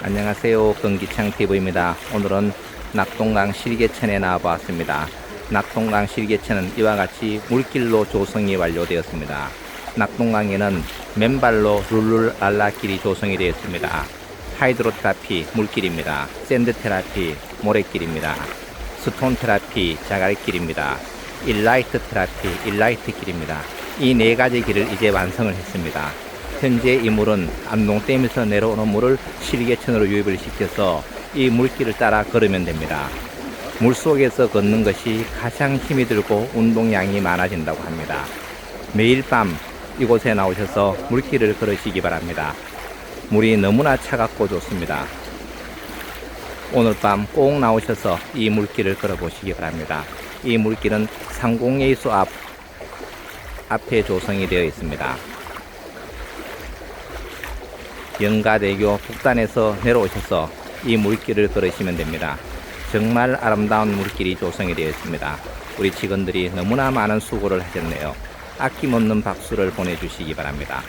안녕하세요. 건기창 TV입니다. 오늘은 낙동강 실개천에 나와봤습니다. 낙동강 실개천은 이와 같이 물길로 조성이 완료되었습니다. 낙동강에는 맨발로 룰루랄라 길이 조성이 되었습니다. 하이드로테라피 물길입니다. 샌드테라피 모래길입니다. 스톤 테라피 자갈길입니다. 일라이트 테라피 일라이트 길입니다. 이 네 가지 길을 이제 완성을 했습니다. 현재 이 물은 안동댐에서 내려오는 물을 실개천으로 유입을 시켜서 이 물길을 따라 걸으면 됩니다. 물 속에서 걷는 것이 가장 힘이 들고 운동량이 많아진다고 합니다. 매일 밤 이곳에 나오셔서 물길을 걸으시기 바랍니다. 물이 너무나 차갑고 좋습니다. 오늘 밤 꼭 나오셔서 이 물길을 걸어보시기 바랍니다. 이 물길은 상공예수 앞, 앞에 조성이 되어 있습니다. 영가대교 북단에서 내려오셔서 이 물길을 걸으시면 됩니다. 정말 아름다운 물길이 조성이 되어 있습니다. 우리 직원들이 너무나 많은 수고를 하셨네요. 아낌없는 박수를 보내주시기 바랍니다.